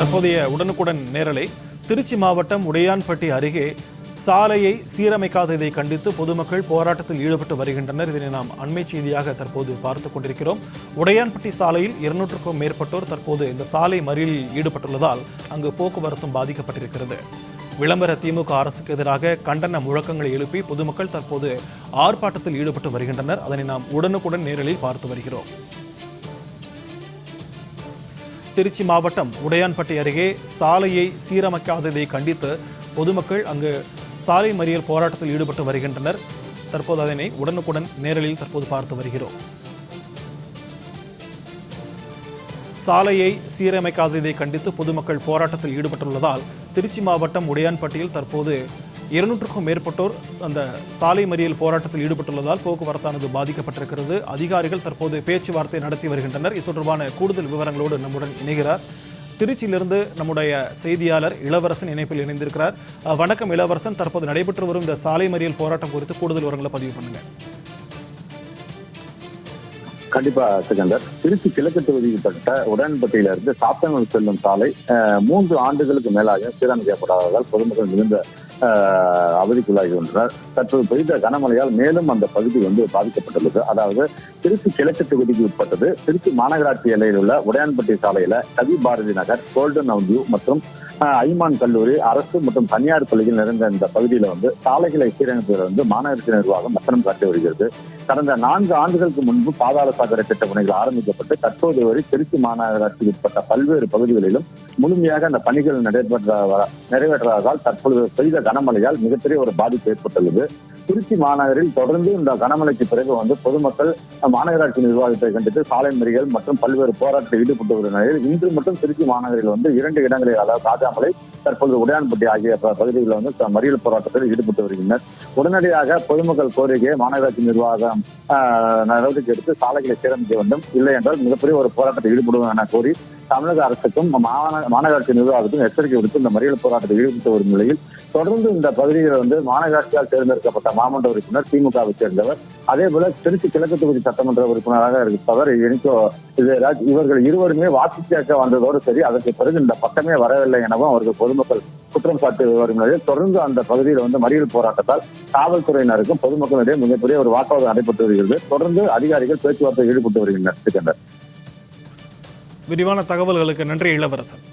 தற்போதைய உடனுக்குடன் நேரலை திருச்சி மாவட்டம் உடையான்பட்டி அருகே சாலையை சீரமைக்காததை கண்டித்து பொதுமக்கள் போராட்டத்தில் ஈடுபட்டு வருகின்றனர். இதனை நாம் அண்மை செய்தியாக தற்போது பார்த்துக் கொண்டிருக்கிறோம். உடையான்பட்டி சாலையில் இருநூற்றுக்கும் மேற்பட்டோர் தற்போது இந்த சாலை மறியலில் ஈடுபட்டுள்ளதால் அங்கு போக்குவரத்தும் பாதிக்கப்பட்டிருக்கிறது. விளம்பர திமுக அரசுக்கு எதிராக கண்டன முழக்கங்களை எழுப்பி பொதுமக்கள் தற்போது ஆர்ப்பாட்டத்தில் ஈடுபட்டு வருகின்றனர். அதனை நாம் உடனுக்குடன் நேரலில் பார்த்து வருகிறோம். திருச்சி மாவட்டம் உடையான்பட்டி அருகே சாலையை சீரமைக்காததை கண்டித்து பொதுமக்கள் அங்கு சாலை மறியல் போராட்டத்தில் ஈடுபட்டு வருகின்றனர். தற்போது அதனை உடனுக்குடன் நேரலில் தற்போது பார்த்து வருகிறோம். சாலையை சீரமைக்காததை கண்டித்து பொதுமக்கள் போராட்டத்தில் ஈடுபட்டுள்ளதால் திருச்சி மாவட்டம் உடையான்பட்டியில் தற்போது இருநூற்றுக்கும் மேற்பட்டோர் அந்த சாலை மறியல் போராட்டத்தில் ஈடுபட்டுள்ளதால் போக்குவரத்தானது பாதிக்கப்பட்டிருக்கிறது. அதிகாரிகள் தற்போது பேச்சுவார்த்தை நடத்தி வருகின்றனர். இது தொடர்பான கூடுதல் விவரங்களோடு நம்முடன் இணைகிறார். திருச்சியிலிருந்து நம்முடைய செய்தியாளர் இளவரசன் இணைப்பில் இணைந்திருக்கிறார். வணக்கம் இளவரசன். தற்போது நடைபெற்று வரும் இந்த சாலை மறியல் போராட்டம் குறித்து கூடுதல் விவரங்களை பதிவு பண்ணுங்கள் கண்டிப்பா சிக்கந்தர் திருச்சி கிழக்கு தொகுதிப்பட்ட உடன்பட்டியில இருந்து சாத்தனூர் செல்லும் சாலை மூன்று ஆண்டுகளுக்கு மேலாக சீரமைக்கப்படாததால் பொதுமக்கள் மிகுந்த அஹ், அவதிக்குள்ளாகி தற்போது பெய்த கனமழையால் மேலும் அந்த பகுதி வந்து பாதிக்கப்பட்டுள்ளது. அதாவது திருச்சி கிழக்கு தொகுதிக்கு உட்பட்டது திருச்சி மாநகராட்சி எல்லையில் உள்ள உடையான்பட்டி சாலையில கவி பாரதி நகர் கோல்டன் அவன்யூ மற்றும் ஐமான் கல்லூரி அரசு மற்றும் தனியார் பள்ளியில் நிறைந்த இந்த பகுதியில வந்து சாலைகளை சீரமைப்பதில் வந்து மாநகராட்சி நிர்வாகம் மெத்தனம் காட்டி வருகிறது. கடந்த நான்கு ஆண்டுகளுக்கு முன்பு பாதாள சாக்கடை திட்ட பணிகள் ஆரம்பிக்கப்பட்டு தற்போது வரை திருச்சி மாநகராட்சிக்கு உட்பட்ட பல்வேறு பகுதிகளிலும் முழுமையாக அந்த பணிகள் நிறைவேற்ற நிறைவேற்றாததால் தற்பொழுது பெய்த கனமழையால் மிகப்பெரிய ஒரு பாதிப்பு ஏற்பட்டுள்ளது. திருச்சி மாநகரில் தொடர்ந்து இந்த கனமழைக்கு பிறகு வந்து பொதுமக்கள் மாநகராட்சி நிர்வாகத்தை கண்டித்து சாலை மறியல் மற்றும் பல்வேறு போராட்டத்தில் ஈடுபட்டு வரும் நிலையில் இன்று மட்டும் திருச்சி மாநகரில் வந்து இரண்டு இடங்களில் அதாவது காஜாமலை தற்போது உடையான்பட்டி ஆகிய பகுதிகளில் வந்து மறியல் போராட்டத்தில் ஈடுபட்டு வருகின்றனர். உடனடியாக பொதுமக்கள் கோரிக்கையை மாநகராட்சி நிர்வாகம் ஆஹ், நடவடிக்கை எடுத்து சாலைகளை சீரமைக்க வேண்டும். இல்லை என்றால் மிகப்பெரிய ஒரு போராட்டத்தில் ஈடுபடுவோம் என கோரி தமிழக அரசுக்கும் மாநகராட்சி நிர்வாகத்துக்கும் எச்சரிக்கை விடுத்து இந்த மறியல் போராட்டத்தை ஈடுபட்டு வரும் நிலையில் தொடர்ந்து இந்த பகுதியில் வந்து மாநகராட்சியால் தேர்ந்தெடுக்கப்பட்ட மாமன்ற உறுப்பினர் திமுகவை சேர்ந்தவர். அதே போல திருச்சி கிழக்கு தொகுதி சட்டமன்ற உறுப்பினராக இருப்பவர் எனிக்கோ இது இவர்கள் இருவருமே வாக்கு கேட்க வந்ததோடு சரி அதற்கு பிறகு இந்த பக்கமே வரவில்லை எனவும் அவர்கள் பொதுமக்கள் குற்றம் சாட்டி வரும் நிலையில் தொடர்ந்து அந்த பகுதியில் வந்து மறியல் போராட்டத்தால் காவல்துறையினருக்கும் பொதுமக்களிடையே மிகப்பெரிய ஒரு வாக்குவாதம் நடைபெற்று வருகிறது. தொடர்ந்து அதிகாரிகள் பேச்சுவார்த்தை ஈடுபட்டு வருகின்றனர். விரிவான தகவல்களுக்கு நன்றி இளவரசன்